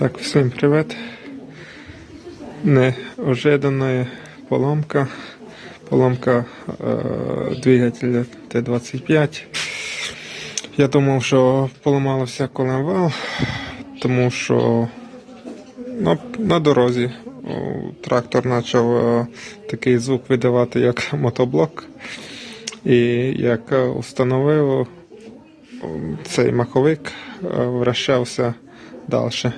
Так, всім привіт. Неожиданна поломка. Поломка е, двигателя Т-25. Я думав, що поламався коленвал, тому що на, на дорозі трактор почав е, такий звук видавати, як мотоблок. І як е, встановив, цей маховик вращався далі.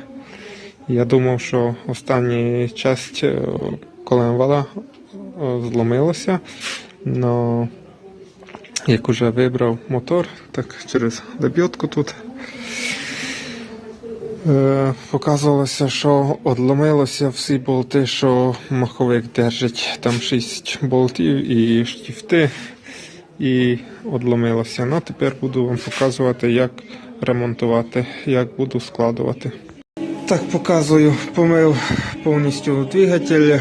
Я думав, що остання часть е, коленвала е, зломилася, але як уже вибрав мотор, так через лебідку тут е, показувалося, що одломилося всі болти, що маховик держить. Там 6 болтів і штифти, і одломилося. Ну, тепер буду вам показувати, як ремонтувати, як буду складувати. Так, показую, помив повністю двигатель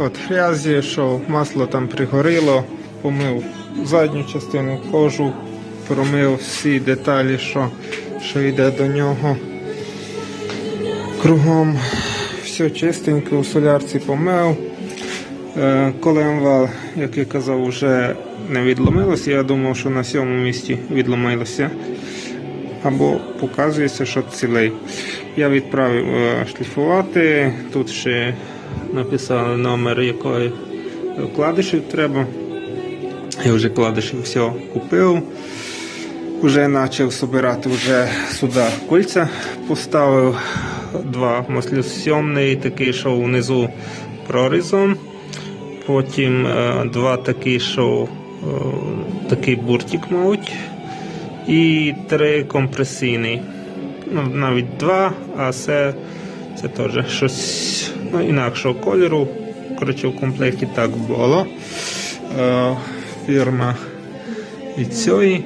від грязі, що масло там пригоріло, помив задню частину кожу, промив всі деталі, що, що йде до нього. Кругом все чистенько, у солярці помив. Е, Коленвал, як я казав, вже не відломилося. Я думав, що на сьомому місці відломилося. Або показується, що цілий. Я відправив е, шліфувати. Тут ще написали номер якої вкладишів треба. Я вже кладишів все купив. Вже почав збирати вже сюди кольця. Поставив два маслосьомний, такий, що внизу прорізом. Потім е, два такі, що е, такий буртик, мабуть. І три компресійні. Ну, навіть два, а це, це теж щось ну, інакшого кольору. Коротше, в комплекті так було. Е, фірма від цієї.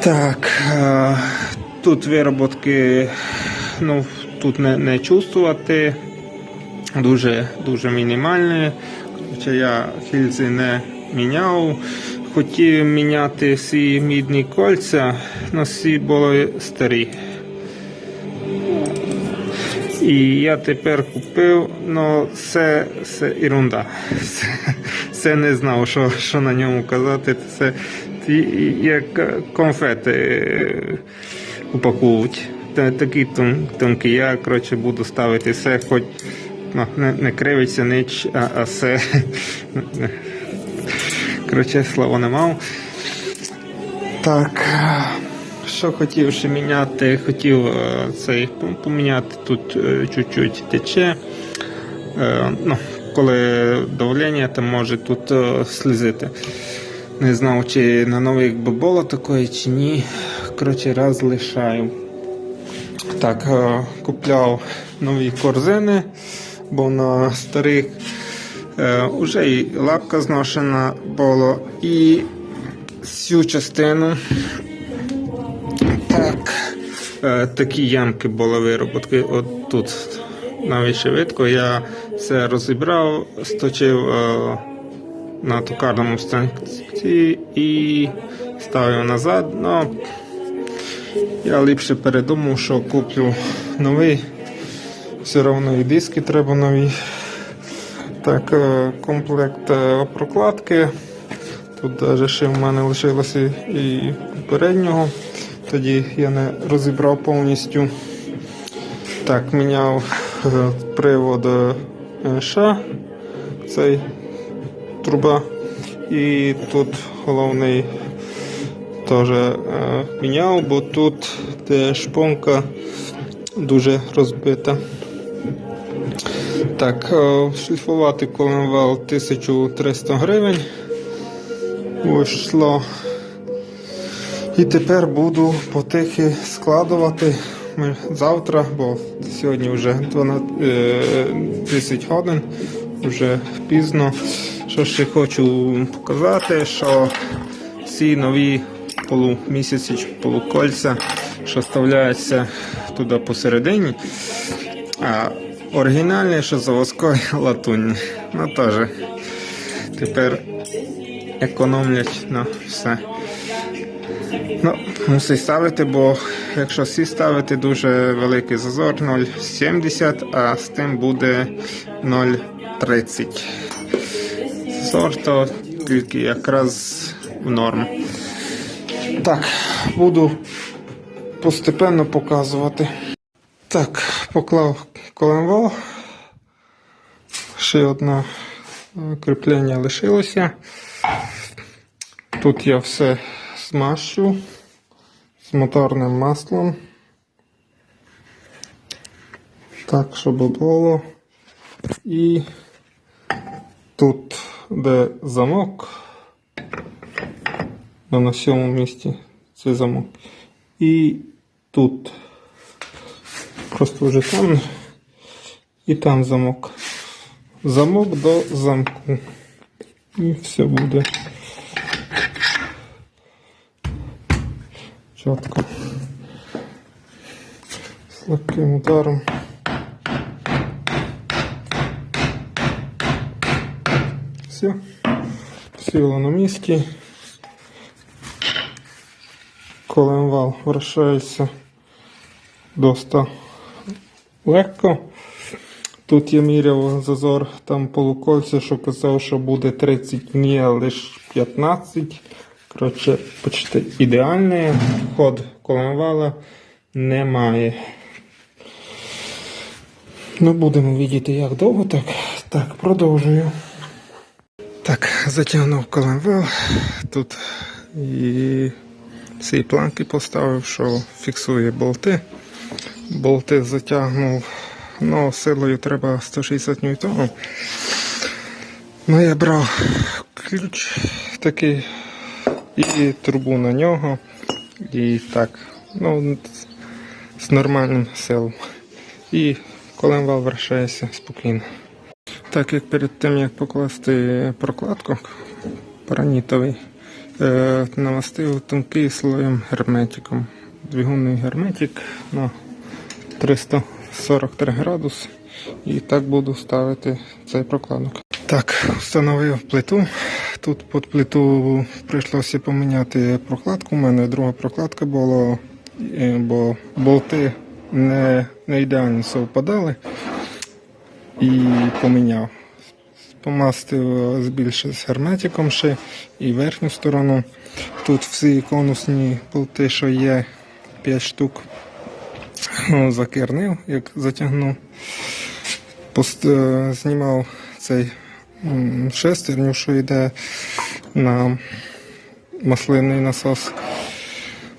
Так, е, тут вироботки, ну, тут не, не чувствувати. Дуже, дуже мінімальні. Хоча я хільзи не міняв. Хотів міняти всі мідні кольця, але всі були старі. І я тепер купив, але це, це ерунда. Це, це не знав, що, що на ньому казати. Це як конфети е, упаковують. Та- Такі тон, тонкі. Я коротше, буду ставити все, хоч ну, не, не кривиться ніч, а, а все. Коротше, слова не мав. Так. Що хотів ще міняти? Хотів е, цей поміняти тут е, чуть-чуть тече. Е, ну, коли давлення, то може тут слізити. Не знав, чи на новий би було такої, чи ні. Коротше, раз лишаю. Так, купляв нові корзини, бо на старих е, вже і лапка зношена було, і цю частину так, е, такі ямки були вироботки. От тут навіть швидко я все розібрав, сточив е, на токарному станці і ставив назад. Ну, я ліпше передумав, що куплю новий. Все одно і диски треба нові. Так, е, комплект е, прокладки. Тут навіть ще в мене лишилося і попереднього. Тоді я не розібрав повністю. Так, міняв е, привод ша, цей труба. І тут головний теж міняв, бо тут шпонка дуже розбита. Так, е, шліфувати коленвал 1300 гривень. Вийшло. І тепер буду потихи складувати завтра, бо сьогодні вже 12, е, 10 годин, вже пізно. Що ще хочу показати, що ці нові полумісяці полукольця, що вставляються туди посередині, а оригінальні, що заводської латунні. Ну теж тепер економлять на все. Ну, мусить ставити, бо якщо всі ставити, дуже великий зазор 0,70, а з тим буде 0,30. Зазор то тільки якраз в норм. Так, буду постепенно показувати. Так, поклав коленвал. Ще одне е, кріплення лишилося. Тут я все змащу з моторним маслом. Так, щоб було. І тут, де замок, на сьомому місці цей замок. І тут просто вже там і там замок. Замок до замку. І все буде. Чітко. З легким ударом. Все. Сіло на місці. Коленвал вращається доста легко. Тут я міряв зазор там полукольця, що казав, що буде 30 ні, а лише 15. Коротше, почти ідеальний ход коленвала немає. Ну, будемо видіти, як довго так. Так, продовжую. Так, затягнув коленвал. Тут і ці планки поставив, що фіксує болти. Болти затягнув. Ну, силою треба 160 ньютонів. Ну, я брав ключ такий і трубу на нього. І так, ну, з нормальним силом. І коленвал вращається спокійно. Так як перед тим як покласти прокладку паранітовий, е, намастив тонкий слоєм герметиком. Двигунний герметик на 343 градус. І так буду ставити цей прокладок. Так, встановив плиту. Тут під плиту прийшлося поміняти прокладку. У мене друга прокладка була, е, бо болти не, не ідеально совпадали і поміняв. Помастив, збільшив з герметиком ще і верхню сторону. Тут всі конусні болти, що є 5 штук, закернив, як затягнув. Пост, е, знімав цей шестерню, що йде на маслинний насос.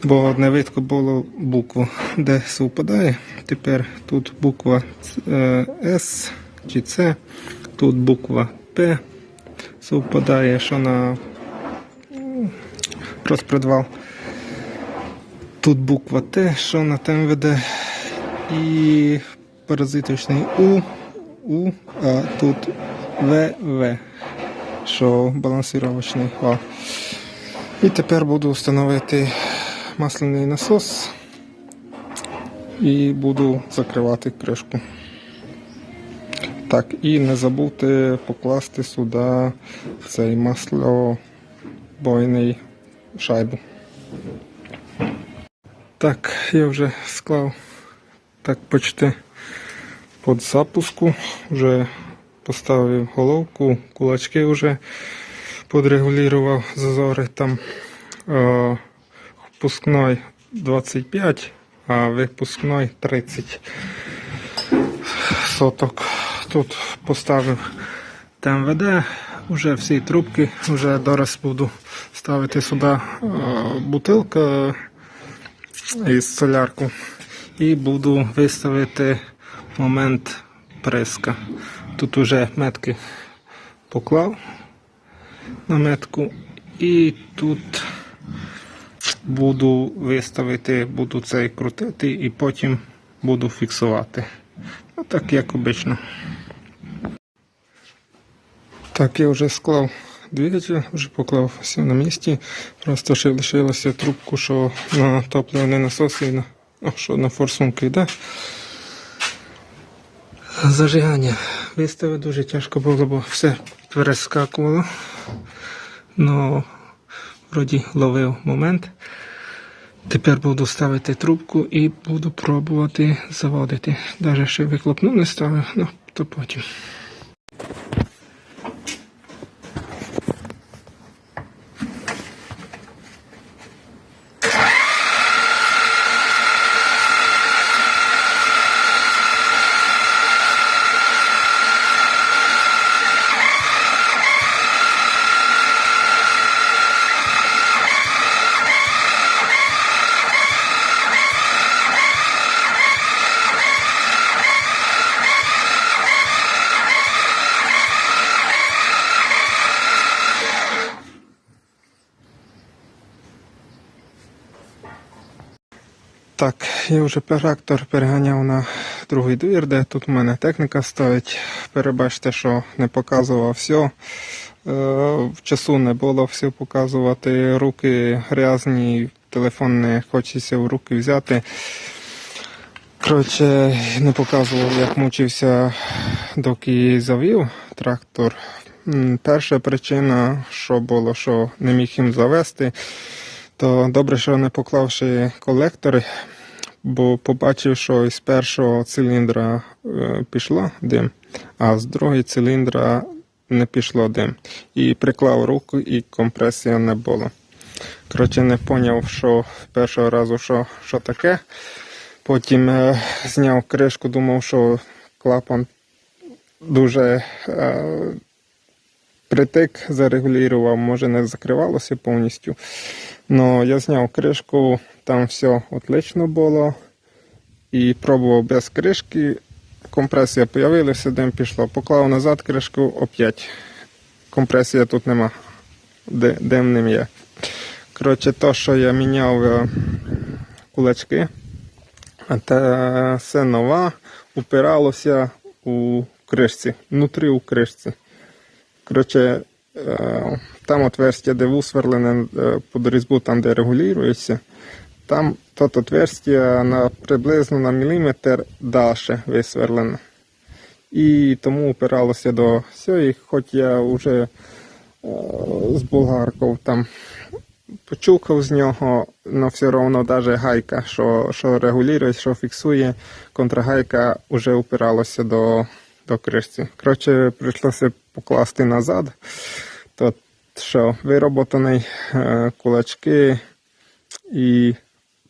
Бо не видко було букву, де совпадає. Тепер тут буква е, С чи С, тут буква П совпадає, що на розпредвал. Тут буква Т, що на тем веде, і паразитичний У, У, а тут ВВ, що балансировочний вал. І тепер буду встановити масляний насос і буду закривати кришку. Так, і не забудьте покласти сюди цей маслобойний шайбу. Так, я вже склав так почти під запуску, вже поставив головку, кулачки вже подрегулював зазори там. Е, впускной 25, а випускной 30 соток. Тут поставив ТМВД, вже всі трубки, вже зараз буду ставити сюди е, бутилка із солярку і буду виставити момент приска. Тут вже метки поклав на метку і тут буду виставити, буду цей крутити і потім буду фіксувати. Ну так як обично. Так, я вже склав двигатель, вже поклав все на місці. Просто ще лишилося трубку, що на топливний насос і на, що на форсунки йде. Зажигання виставити дуже тяжко було, бо все перескакувало. Ну, вроді ловив момент. Тепер буду ставити трубку і буду пробувати заводити. Навіть ще вихлопну не ставив, ну то потім. Так, я вже трактор переганяв на другий двір, де тут у мене техніка стоїть. Перебачте, що не показував все. Часу не було все показувати. Руки грязні, телефон не хочеться в руки взяти. Коротше, не показував, як мучився, доки завів трактор. Перша причина, що було, що не міг їм завести, то добре, що не поклавши колектори, бо побачив, що із першого циліндра е, пішло дим, а з другого циліндра не пішло дим. І приклав руку, і компресія не було. Коротше, не поняв, що першого разу, що, що таке. Потім е, зняв кришку, думав, що клапан дуже е, притик зарегулював, може не закривалося повністю. Но я зняв кришку, там все отлично було. І пробував без кришки. Компресія з'явилася, дим пішло. Поклав назад кришку, опять. Компресія тут нема. Дим ним є. Коротше, то, що я міняв е, кулачки, те все нова, упиралося у кришці, внутрі у кришці. Коротше, е, там отверстя, де вусверлене е, під різьбу, там, де регулюється, там тот отверстя на приблизно на міліметр далі висверлене. І тому упиралося до всього, хоч я вже е, з болгарков там почухав з нього, але все одно навіть гайка, що, що регулює, що фіксує, контрагайка вже упиралася до, до кришці. Коротше, прийшлося покласти назад. То що вироботаний е, кулачки і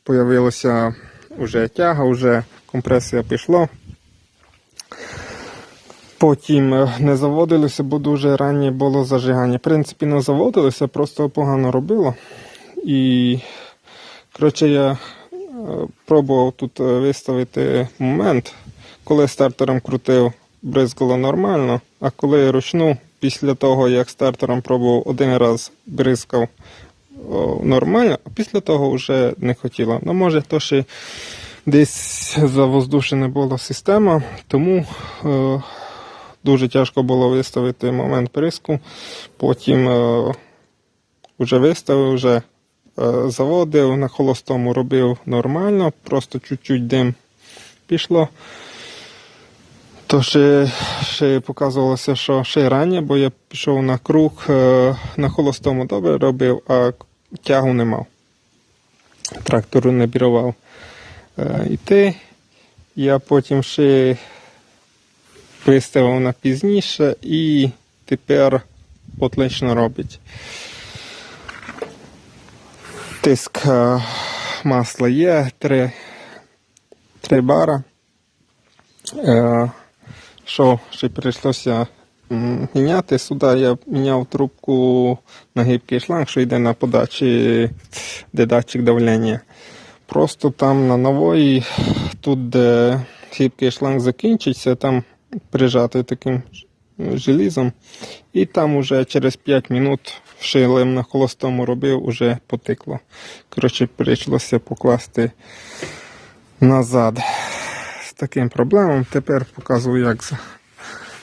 появилася вже тяга, вже компресія пішла. Потім е, не заводилися, бо дуже раннє було зажигання. В принципі, не заводилися, просто погано робило. І, коротше, я е, пробував тут виставити момент, коли стартером крутив, бризкало нормально, а коли ручну, після того, як стартером пробував один раз бризкав о, нормально, а після того вже не хотіло. Ну, може, то ще десь завоздушена була система, тому е, дуже тяжко було виставити момент приску. Потім е, вже виставив, вже е, заводив, на холостому робив нормально, просто чуть-чуть дим пішло. То ще, ще показувалося, що ще раніше, бо я пішов на круг, е, на холостому добре робив, а тягу не мав. Трактору не бірував е, йти. Я потім ще виставив на пізніше і тепер отлично робить. Тиск е, масла є, 3, 3 бара. Що ще прийшлося міняти сюди, я міняв трубку на гибкий шланг, що йде на подачі, де датчик давлення. Просто там на нової, тут, де гибкий шланг закінчиться, там прижати таким желізом. І там уже через 5 минут шилем на холостому робив, уже потекло. Коротше, прийшлося покласти назад таким проблемом. Тепер показую, як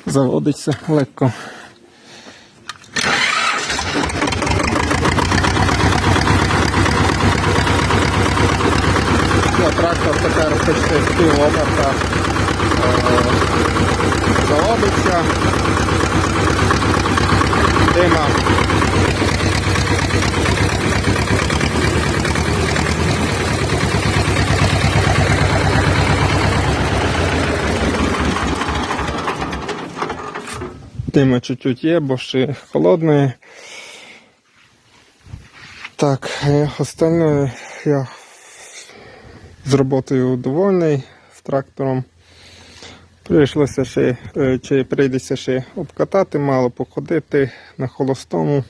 заводиться легко. Трактор тепер почти з пів оберта е, заводиться. Дима Дима чуть-чуть є, бо ще холодне. Так, е, остальне я з роботою довольний з трактором. Прийшлося ще, е, чи прийдеться ще обкатати, мало походити на холостому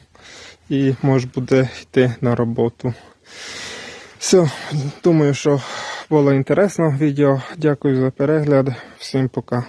і може буде йти на роботу. Все, думаю, що було інтересно відео. Дякую за перегляд. Всім пока.